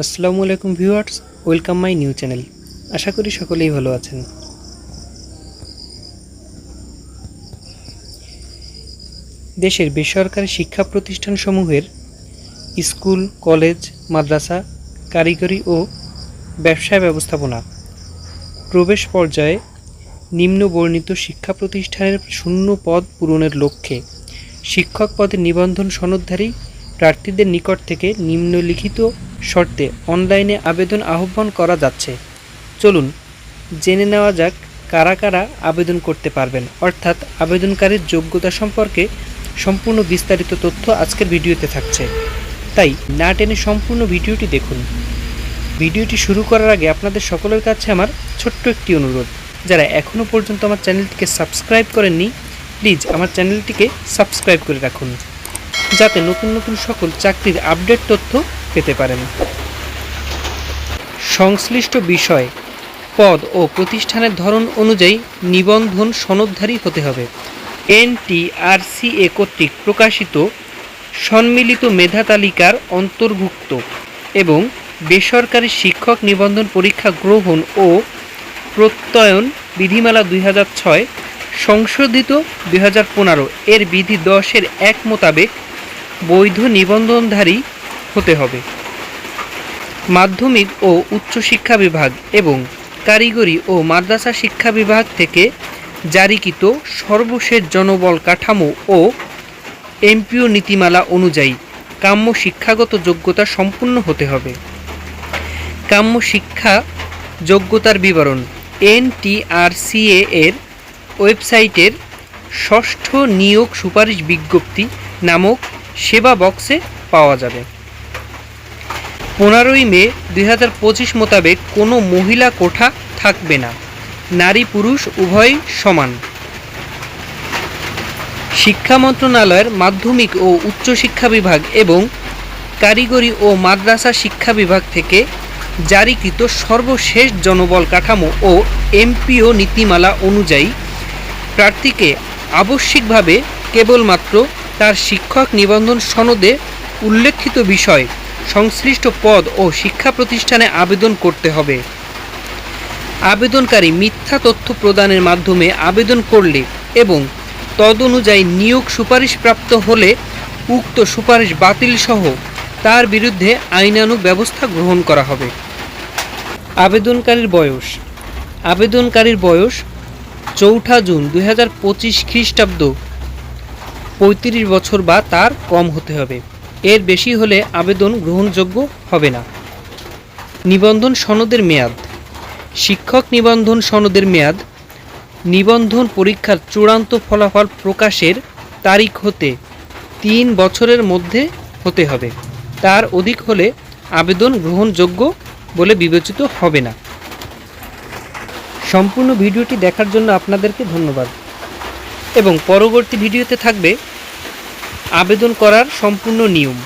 আসসালামু আলাইকুম viewers, welcome my new channel. আশা করি সকলেই ভালো আছেন। দেশের বেসরকারি শিক্ষা প্রতিষ্ঠানসমূহের স্কুল, কলেজ, মাদ্রাসা, কারিগরি ও ব্যবসা ব্যবস্থাপনা প্রবেশ পর্যায়ে নিম্ন বর্ণিত শিক্ষা প্রতিষ্ঠানের শূন্য পদ পূরণের লক্ষ্যে শিক্ষক পদে নিবন্ধন সনদধারী প্রার্থীদের নিকট থেকে নিম্নলিখিত শর্তে অনলাইনে আবেদন আহ্বান করা যাচ্ছে। চলুন, জেনে নেওয়া যাক কারা কারা আবেদন করতে পারবেন। অর্থাৎ আবেদনকারীর যোগ্যতা সম্পর্কে সম্পূর্ণ বিস্তারিত তথ্য আজকের ভিডিওতে থাকছে। তাই না টেনে সম্পূর্ণ ভিডিওটি দেখুন। ভিডিওটি শুরু করার আগে আপনাদের সকলের কাছে আমার ছোট্ট একটি অনুরোধ। যারা এখনও পর্যন্ত আমার চ্যানেলটিকে সাবস্ক্রাইব করেননি, প্লিজ আমার চ্যানেলটিকে সাবস্ক্রাইব করে রাখুন। যাতে নতুন নতুন সকল চাকরির আপডেট তথ্য পেতে পারেন। সংশ্লিষ্ট বিষয়, পদ ও প্রতিষ্ঠানের ধরন অনুযায়ী নিবন্ধন সনদধারী হতে হবে। এনটিআরসিএ কর্তৃক প্রকাশিত সম্মিলিত মেধা তালিকার অন্তর্ভুক্ত এবং বেসরকারি শিক্ষক নিবন্ধন পরীক্ষা গ্রহণ ও প্রত্যয়ন বিধিমালা দুই ছয়, সংশোধিত দুই হাজার পনেরো এর বিধি দশের এক মোতাবেক বৈধ নিবন্ধনধারী হতে হবে। মাধ্যমিক ও উচ্চশিক্ষা বিভাগ এবং কারিগরি ও মাদ্রাসা শিক্ষা বিভাগ থেকে জারিকৃত সর্বশেষ জনবল কাঠামো ও এমপিও নীতিমালা অনুযায়ী কাম্য শিক্ষাগত যোগ্যতা সম্পূর্ণ হতে হবে। কাম্য শিক্ষা যোগ্যতার বিবরণ এনটিআরসিএ এর ওয়েবসাইটের ষষ্ঠ নিয়োগ সুপারিশ বিজ্ঞপ্তি নামক সেবা বক্সে পাওয়া যাবে। পনেরোই মে দুই হাজার পঁচিশ মোতাবেক কোনো মহিলা কোঠা থাকবে না। নারী পুরুষ উভয় সমান। শিক্ষা মন্ত্রণালয়ের মাধ্যমিক ও উচ্চশিক্ষা বিভাগ এবং কারিগরি ও মাদ্রাসা শিক্ষা বিভাগ থেকে জারিকৃত সর্বশেষ জনবল কাঠামো ও এমপিও নীতিমালা অনুযায়ী প্রার্থীকে আবশ্যিকভাবে কেবলমাত্র তার শিক্ষক নিবন্ধন সনদে উল্লেখিত বিষয় সংশ্লিষ্ট পদ ও শিক্ষা প্রতিষ্ঠানে আবেদন করতে হবে। আবেদনকারী মিথ্যা তথ্য প্রদানের মাধ্যমে আবেদন করলে এবং তদনুযায়ী নিয়োগ সুপারিশপ্রাপ্ত হলে উক্ত সুপারিশ বাতিল সহ তার বিরুদ্ধে আইনানুগ ব্যবস্থা গ্রহণ করা হবে। আবেদনকারীর বয়স। আবেদনকারীর বয়স চৌঠা জুন দুই হাজার পঁচিশ খ্রিস্টাব্দ। পঁয়ত্রিশ বছর বা তার কম হতে হবে। এর বেশি হলে আবেদন গ্রহণযোগ্য হবে না। নিবন্ধন সনদের মেয়াদ। শিক্ষক নিবন্ধন সনদের মেয়াদ। নিবন্ধন পরীক্ষার চূড়ান্ত ফলাফল প্রকাশের তারিখ হতে তিন বছরের মধ্যে হতে হবে। তার অধিক হলে আবেদন গ্রহণযোগ্য বলে বিবেচিত হবে না। সম্পূর্ণ ভিডিওটি দেখার জন্য আপনাদেরকে ধন্যবাদ। এবং পরবর্তী ভিডিওতে থাকবে আবেদন করার সম্পূর্ণ নিয়ম।